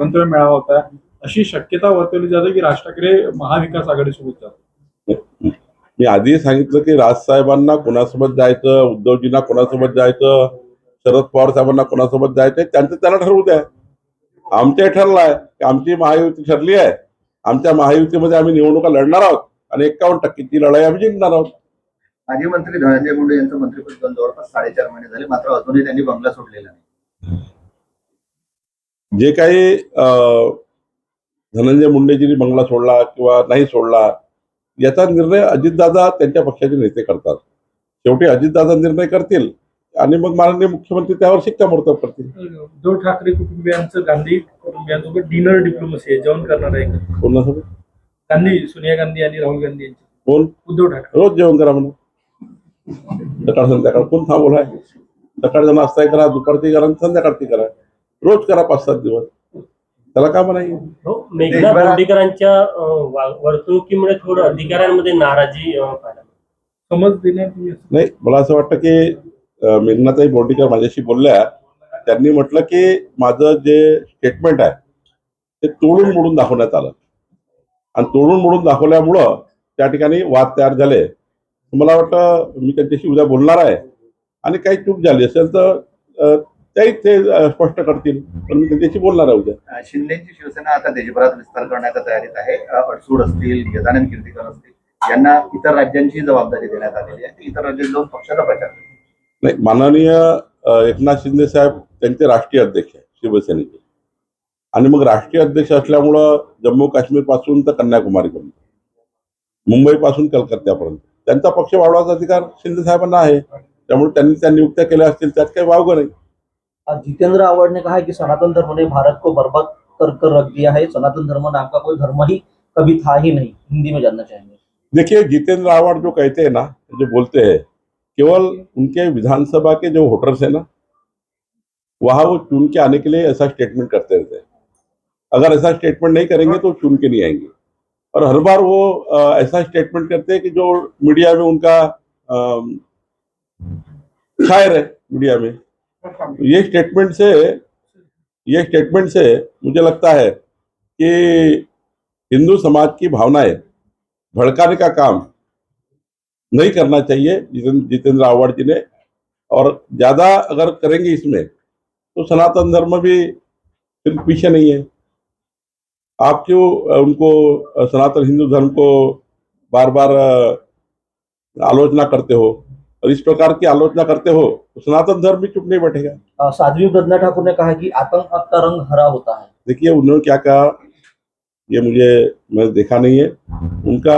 स्वतंत्र मेळावा होता अशी शक्यता वर्तवली जाते की राज ठाकरे महाविकास आघाडीसोबत जातात मी आधी सांगितलं की राजसाहेबांना कोणासोबत जायचं उद्धवजींना कोणासोबत जायचं शरद पवार साहेबांना कोणासोबत जायचंय त्यांचं त्यांना ठरवू द्या आमचे ठरलं आहे की आमची महायुती ठरली आहे आमच्या महायुतीमध्ये आम्ही निवडणुका लढणार आहोत आणि एकावन्न टक्केची लढाई आम्ही जिंकणार आहोत माजी मंत्री धनंजय मुंडे यांचं मंत्रिपद जवळपास साडेचार महिने झाले मात्र अजूनही त्यांनी बंगला सोडलेला नाही जे काही धनंजय मुंडेजींनी बंगला सोडला किंवा नाही सोडला याचा निर्णय अजितदादा त्यांच्या पक्षाचे नेते करतात. शेवटी अजितदादा निर्णय करतील आणि मग माननीय मुख्यमंत्री त्यावर शिक्कामोर्तब करतील. उद्धव ठाकरे कुटुंबियांचं गांधी कुटुंबियांसोबत डिनर डिप्लोमसी आहे जेवण करणार आहे. कोणासोबत? गांधी सोनिया गांधी आणि राहुल गांधी यांची. कोण? उद्धव ठाकरे. रोज जेवण करा म्हणून सकाळ संध्याकाळ कोण थांबवलाय? सकाळचा नाश्ता करा दुपारची करा आणि संध्याकाळची करा. रोज करा पाच सात दिवस. त्याला का नाही. हो मेघना बोर्डीकरांच्या अं, वा- वर्तणुकीमुळे थोडं अधिकाऱ्यांमध्ये नाराजी. समज नाही मला असं वाटतं की मेघनाताई बोर्डीकर माझ्याशी बोलल्या. त्यांनी म्हटलं की माझं जे स्टेटमेंट आहे ते तोडून मोडून दाखवण्यात आलं. आणि तोडून मोडून दाखवल्यामुळं त्या ठिकाणी वाद तयार झाले. मला वाटतं मी त्यांच्याशी उद्या बोलणार आहे. आणि काही चूक झाली असेल तर त्याही ते स्पष्ट करतील. पण मी त्यांच्याशी बोलणार आहे उद्या. शिंदेची शिवसेना आता देशभरात विस्तार करण्याच्या तयारीत आहे. अडसूड असतील गजानन कीर्तीकर असतील यांना इतर राज्यांची जबाबदारी देण्यात आलेली आहे. इतर राज्यात जाऊन पक्षाचा प्रचार. नाही माननीय एकनाथ शिंदे साहेब त्यांचे राष्ट्रीय अध्यक्ष आहे शिवसेनेचे. आणि मग राष्ट्रीय अध्यक्ष असल्यामुळं जम्मू काश्मीरपासून तर कन्याकुमारीपर्यंत मुंबई पासून कलकत्त्यापर्यंत. त्यांचा पक्ष वाढवायचा अधिकार शिंदे साहेबांना आहे. त्यामुळे त्यांनी त्या नियुक्त्या केल्या असतील त्यात काही वावगं नाही. जितेंद्र आवाड ने कहा है कि सनातन धर्म ने भारत को बर्बाद कर कर रख दिया है। सनातन धर्म नाम का कोई धर्म ही कभी था ही नहीं। हिंदी में जानना चाहेंगे। देखिए, जितेंद्र आवाड जो कहते हैं ना, जो बोलते हैं, केवल उनके विधानसभा के जो वोटर्स है ना, वहाँ वो चुन के आने के लिए ऐसा स्टेटमेंट करते रहते हैं। अगर ऐसा स्टेटमेंट नहीं करेंगे तो चुन के नहीं आएँगे। और हर बार वो ऐसा स्टेटमेंट करते हैं कि जो मीडिया में उनका शायर है मीडिया में। ये स्टेटमेंट से, ये स्टेटमेंट से मुझे लगता है कि हिंदू समाज की भावनाएँ भड़काने का काम नहीं करना चाहिए जितेंद्र आव्हाड जी ने। और ज़्यादा अगर करेंगे इसमें तो सनातन धर्म भी फिर पीछे नहीं है। आप क्यों उनको सनातन हिंदू धर्म को बार बार आलोचना करते हो? और इस प्रकार की आलोचना करते हो तो सनातन धर्म भी चुप नहीं बैठेगा। साध्वी प्रज्ञा ठाकुर ने कहा कि आतंक का रंग हरा होता है। देखिए उन्होंने क्या कहा? ये मुझे मैं देखा नहीं है। उनका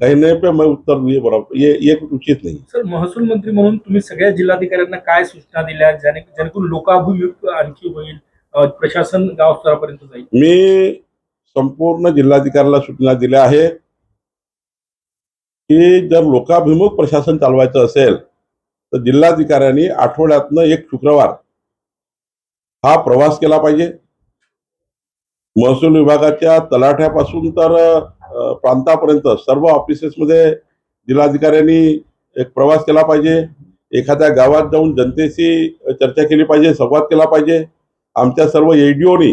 कहने पे मैं उत्तर दिए बराबर ये ये कुछ उचित नहीं सर महसूल मंत्री म्हणून तुम्ही सगळ्या जिल्हाधिकाऱ्यांना काय सूचना दिल्या ज्याने जेणेकरून लोकाभिमुख आणखी होईल प्रशासन गाव स्तरापर्यंत जाईल? मी संपूर्ण जिल्हाधिकाऱ्याला सूचना दिल्या आहे की जर लोकाभिमुख प्रशासन चालवायचं असेल तर जिल्हाधिकाऱ्यांनी आठवड्यातनं एक शुक्रवार हा प्रवास केला पाहिजे. महसूल विभागाच्या तलाठ्यापासून तर प्रांतापर्यंत सर्व ऑफिसेसमध्ये जिल्हाधिकाऱ्यांनी एक प्रवास केला पाहिजे. एखाद्या गावात जाऊन जनतेशी चर्चा केली पाहिजे संवाद केला पाहिजे. आमच्या सर्व एडीओनी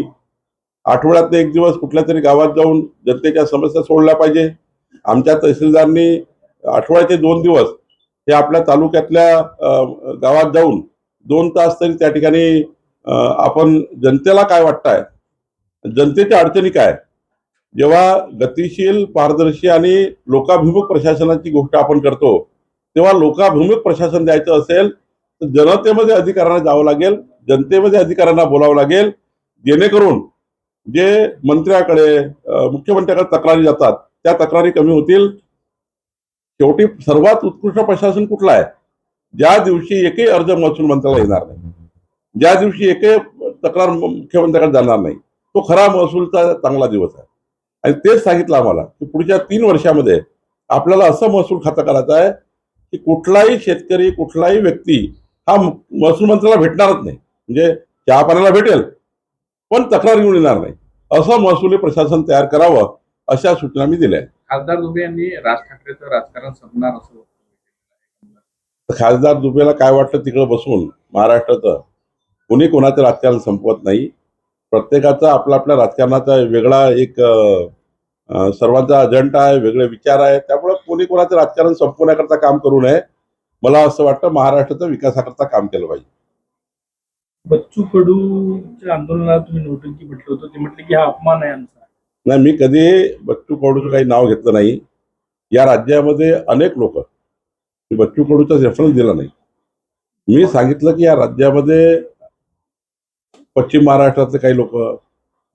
आठवड्यातनं एक दिवस कुठल्या तरी गावात जाऊन जनतेच्या समस्या सोडल्या पाहिजे. आमच्या तहसीलदारनी आठवड्याचे दोन दिवस हे आपल्या तालुक्यातल्या गावात जाऊन दोन तास तरी त्या ठिकाणी आपण जनतेला काय वाटताय? जनतेच्या अडचणी काय? जेव्हा गतिशील पारदर्शी आणि लोकाभिमुख प्रशासनाची गोष्ट आपण करतो तेव्हा लोकाभिमुख प्रशासन द्यायचं असेल तर जनतेमध्ये अधिकाऱ्यांना जावं लागेल जनतेमध्ये अधिकाऱ्यांना बोलावं लागेल जेणेकरून जे मंत्र्याकडे मुख्यमंत्र्याकडे तक्रारी जातात त्या तक्रारी कमी होतील शेवटी सर्वात उत्कृष्ट प्रशासन कुठलं आहे? ज्या दिवशी एकही अर्ज महसूल मंत्र्याला येणार नाही ज्या दिवशी एकही तक्रार मुख्यमंत्र्याकडे जाणार नाही तो खरा महसूलचा चांगला दिवस आहे. आणि तेच सांगितलं आम्हाला की पुढच्या तीन वर्षामध्ये आपल्याला असं महसूल खातं करायचं आहे की कुठलाही शेतकरी कुठलाही व्यक्ती हा महसूल मंत्र्याला भेटणारच नाही. म्हणजे चहा पाण्याला भेटेल पण तक्रार घेऊन येणार नाही. असं महसुली प्रशासन तयार करावं अशा सूचना मी दिल्या आहेत. खासदार दुबे यांनी राज ठाकरेचं राजकारण संपणार असं खासदार दुबेला काय वाटतं तिकडं बसून महाराष्ट्राचं? कोणी कोणाचं राजकारण संपवत नाही. प्रत्येकाचा आपला आपल्या राजकारणाचा वेगळा एक सर्वांचा अजेंडा आहे वेगळे विचार आहे त्यामुळे कोणी कोणाचं राजकारण संपवण्याकरता काम करू नये. मला असं वाटतं महाराष्ट्राच्या विकासाकरता काम केलं पाहिजे. बच्चू कडूच्या आंदोलनात तुम्ही नोटंकी म्हटलं होतं. ते म्हटले की हा अपमान आहे आमचा. नाही मी कधी बच्चू कडूचं काही नाव घेतलं नाही. या राज्यामध्ये अनेक लोक मी बच्चू कडूचा रेफरन्स दिला नाही. मी सांगितलं की या राज्यामध्ये पश्चिम महाराष्ट्रातले काही लोक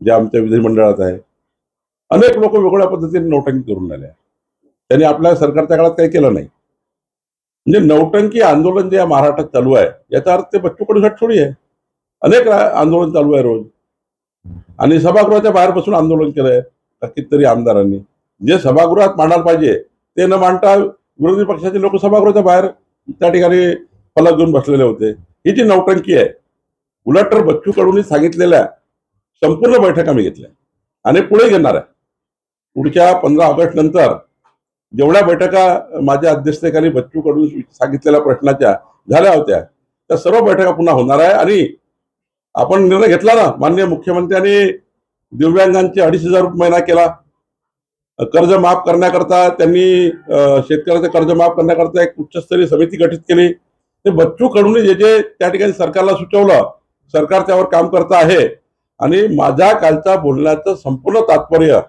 जे आमच्या विधिमंडळात आहे अनेक लोक वेगवेगळ्या पद्धतीने नौटंकी करून राहिले. त्यांनी आपल्या सरकारच्या काळात काही केलं नाही. म्हणजे नौटंकी आंदोलन जे या महाराष्ट्रात चालू आहे याचा अर्थ ते बच्चू कडूसाठी थोडी आहे. अनेक आंदोलन चालू आहे रोज. आणि सभागृहाच्या बाहेर बसून आंदोलन केलंय कितीतरी आमदारांनी. जे सभागृहात मांडायला पाहिजे ते न मांडता विरोधी पक्षाचे लोक सभागृहाच्या बाहेर त्या ठिकाणी फलक घेऊन बसलेले होते. ही जी नौटंकी आहे उलट तर बच्चू कडूंनी सांगितलेल्या संपूर्ण बैठका मी घेतल्या आणि पुढे घेणार आहे. पुढच्या पंधरा ऑगस्ट नंतर जेवढ्या बैठका माझ्या अध्यक्षतेखाली बच्चू कडून सांगितलेल्या प्रश्नाच्या झाल्या होत्या त्या सर्व बैठका पुन्हा होणार आहे आणि आपण निर्णय घेतला ना माननीय मुख्यमंत्र्यांनी दिव्यांगांचे अडीच हजार रुपये महिना केला. कर्ज माफ करण्याकरता त्यांनी शेतकऱ्याचं कर्ज माफ करण्याकरता एक उच्चस्तरीय समिती गठीत केली. ते बच्चू कडून जे जे त्या ठिकाणी सरकारला सुचवलं सरकार त्यावर काम करत आहे. आणि माझ्या कालच्या बोलण्याचं संपूर्ण तात्पर्य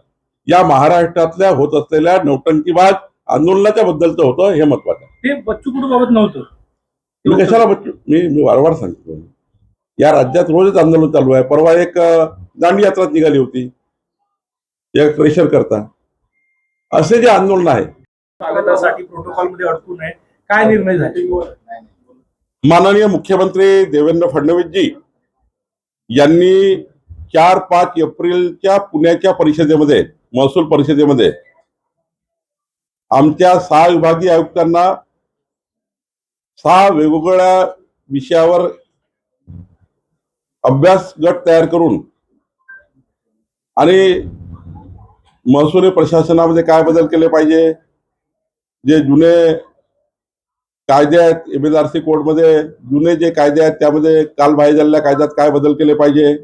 या महाराष्ट्रातल्या होत असलेल्या नौटंकीबाज आंदोलनाच्या बद्दलचं होतं हे महत्वाचं. ते बच्चू कडू बाबत नव्हतं? मी कशाला बच्चू? मी मी वारंवार सांगतो. या राज्यात रोजच आंदोलन चालू आहे. परवा एक दांडी यात्रा निघाली होती. एक प्रेशर करता. असे जे आंदोलन आहे. स्वागतासाठी प्रोटोकॉलमध्ये अडकू नये. काय निर्णय झाले? माननीय मुख्यमंत्री देवेंद्र फडणवीसजी यांनी चार पाच एप्रिलच्या पुण्याच्या परिषदेमध्ये महसूल परिषदेमध्ये आमच्या सहा विभागीय आयुक्तांना सहा वेगवेगळ्या विषयावर अभ्यास गट तयार करून आणि महसुली प्रशासनामध्ये काय बदल केले पाहिजे? जे जुने कायदे आहेत एम एस आर सी कोडमध्ये जुने जे कायदे आहेत त्यामध्ये कालबाह्य झालेल्या कायद्यात काय बदल केले पाहिजे?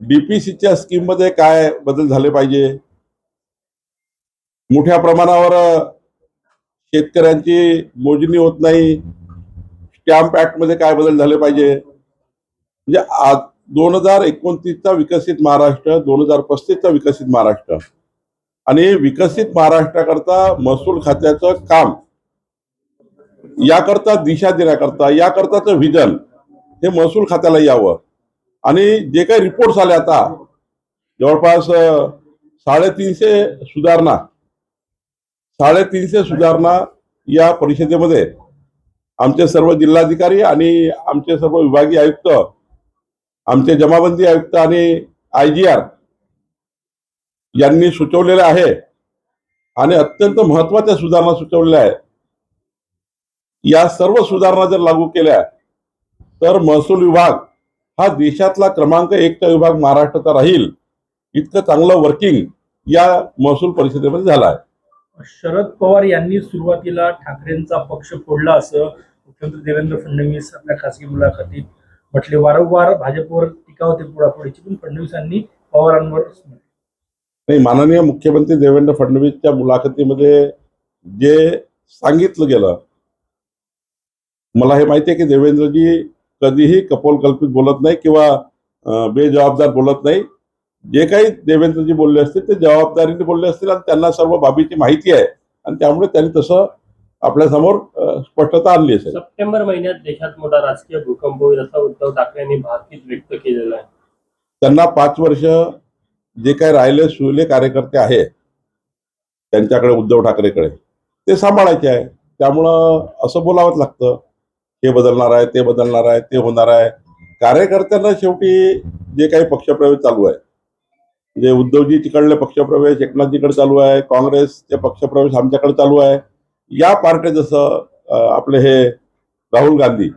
डीपीसीच्या स्कीममध्ये काय बदल झाले पाहिजे? मोठ्या प्रमाणावर शेतकऱ्यांची मोजणी होत नाही. स्टॅम्प ऍक्टमध्ये काय बदल झाले पाहिजे? म्हणजे आज दोन हजार एकोणतीसचा विकसित महाराष्ट्र दोन हजार पस्तीसचा विकसित महाराष्ट्र. आणि विकसित महाराष्ट्राकरता महसूल खात्याचं काम याकरता दिशा देण्याकरता याकरताचं व्हिजन हे महसूल खात्याला यावं. आणि जे काही रिपोर्ट्स आले आता जवळपास साडेतीनशे सुधारणा साडेतीनशे सुधारणा या परिषदेमध्ये आमचे सर्व जिल्हाधिकारी आणि आमचे सर्व विभागीय आयुक्त आमचे जमाबंदी आयुक्त आणि आय जी आर यांनी सुचवलेलं आहे आणि अत्यंत महत्त्वाच्या सुधारणा सुचवलेल्या आहेत. या सर्व सुधारणा जर लागू केल्या तर महसूल विभाग हा देशातला क्रमांक एकचा विभाग महाराष्ट्राचा राहील. इतकं चांगलं वर्किंग या महसूल परिषदेमध्ये झालं आहे. शरद पवार यांनी सुरुवातीला ठाकरेंचा पक्ष फोडला असं मुख्यमंत्री देवेंद्र फडणवीस आपल्या खासगी मुलाखतीत म्हटले वारंवार भाजपवर टीका होते पुढापुढीची पण फडणवीसांनी पवारांवर नाही माननीय मुख्यमंत्री देवेंद्र फडणवीसच्या मुलाखतीमध्ये जे सांगितलं गेलं मला हे माहिती आहे की देवेंद्रजी कधीही कपोलकल्पित बोलत नाही किंवा बेजबाबदार बोलत नाही. जे काही देवेंद्रजी बोलले असतील ते जबाबदारीने बोलले असतील आणि त्यांना सर्व बाबीची माहिती आहे. आणि त्यामुळे त्यांनी तसं आपल्यासमोर स्पष्टता आणली असेल. सप्टेंबर महिन्यात देशात मोठा राजकीय भूकंप होईल असं उद्धव ठाकरे यांनी भाकीत व्यक्त केलेलं आहे. त्यांना पाच वर्ष जे काही राहिले सुले कार्यकर्ते आहे त्यांच्याकडे उद्धव ठाकरेकडे ते सांभाळायचे आहे. त्यामुळं असं बोलावंच लागतं. हे बदलणार आहे ते बदलणार आहे ते होणार आहे. कार्यकर्त्यांना शेवटी जे काही पक्षप्रवेश चालू आहे म्हणजे उद्धवजी तिकडले पक्षप्रवेश एकनाथजीकडे चालू आहे काँग्रेसचे पक्षप्रवेश आमच्याकडे चालू आहे या पार्ट्या जसं आपले हे राहुल गांधी.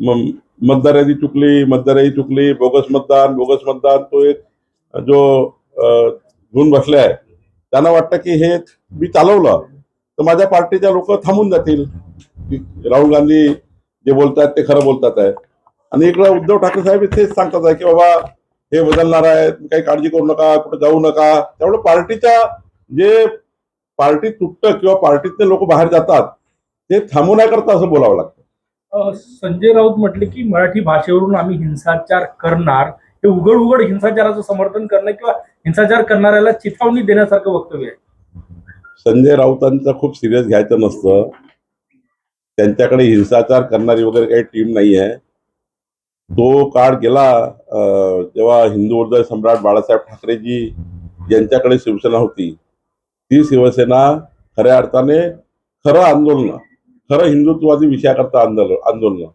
म- मतदार यादी चुकली मतदार यादी चुकली बोगस मतदान बोगस मतदान तो एक जो अ, घेऊन बसले आहे. त्यांना वाटतं की हे मी चालवलं तर माझ्या पार्टीच्या लोक थांबून जातील. राहुल गांधी जे बोलतात ते खरं बोलतात आहे. आणि इकडं उद्धव ठाकरे साहेब तेच सांगतात आहे की बाबा हे बदलणार आहे काही काळजी करू नका कुठे जाऊ नका. त्यामुळे पार्टीच्या जे पार्टी तुटतं किंवा पार्टीतले लोक बाहेर जातात ते थांबवण्याकरता असं बोलावं लागतं. संजय राऊत म्हटले की मराठी भाषेवरून आम्ही हिंसाचार करणार हे उघड उघड हिंसाचाराचं समर्थन करणं किंवा हिंसाचार करणाऱ्याला चिथावणी देण्यासारखं वक्तव्य आहे. संजय राऊतांचं खूप सिरियस घ्यायचं नसतं. त्यांच्याकडे हिंसाचार करणारी वगैरे काही टीम नाही आहे. तो काळ गेला जेव्हा हिंदू हृदय सम्राट बाळासाहेब ठाकरेजी यांच्याकडे शिवसेना होती. ती शिवसेना खऱ्या अर्थाने खरं आंदोलन खरं हिंदुत्वाची विषयाकरता आंदोलन आंदोलन.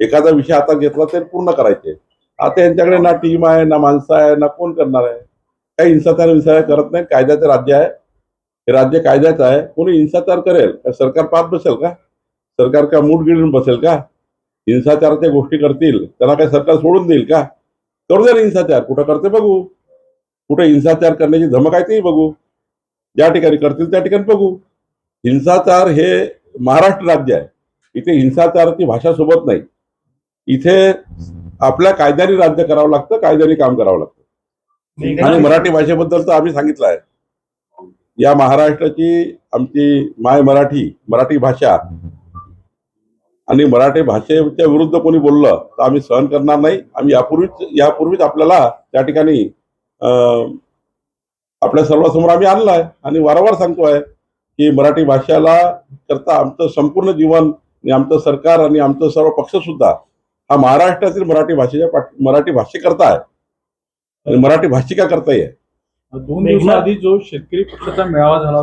एखादा विषय आता घेतला तर पूर्ण करायचे. आता यांच्याकडे ना टीम आहे ना माणसं आहे ना कोण करणार आहे? काही हिंसाचार विषय करत नाही कायद्याचं राज्य आहे. हे राज्य कायद्याचं आहे. कोणी हिंसाचार करेल सरकार पाहत बसेल का? सरकार का मूठ गिळून बसेल का? हिंसाचाराच्या गोष्टी करतील त्यांना काय सरकार सोडून देईल का? करू दे हिंसाचार. कुठं करते बघू? कुठे हिंसाचार करण्याची धमक आहे तेही बघू. ज्या ठिकाणी करतील त्या ठिकाणी बघू. हिंसाचार हे महाराष्ट्र राज्य आहे. इथे हिंसाचाराची भाषा सोबत नाही. इथे आपल्या कायद्याने राज्य करावं लागतं कायद्याने काम करावं लागतं. आणि मराठी भाषेबद्दल तर आम्ही सांगितलं आहे. या महाराष्ट्राची आमची माय मराठी मराठी भाषा आणि मराठी भाषेच्या विरुद्ध कोणी बोललं तर आम्ही सहन करणार नाही. आम्ही यापूर्वीच यापूर्वीच आपल्याला त्या ठिकाणी आपल्या सर्वांसमोर आम्ही आणला आहे आणि वारंवार सांगतोय की मराठी भाषेला करता आमचं संपूर्ण जीवन आणि आमचं सरकार आणि आमचं सर्व पक्ष सुद्धा हा महाराष्ट्रातील मराठी भाषेच्या पाठ- मराठी भाषेकरता आहे आणि मराठी भाषिका करताही आहे दोन दिवसाआधी जो शेतकरी पक्षाचा मेळावा झाला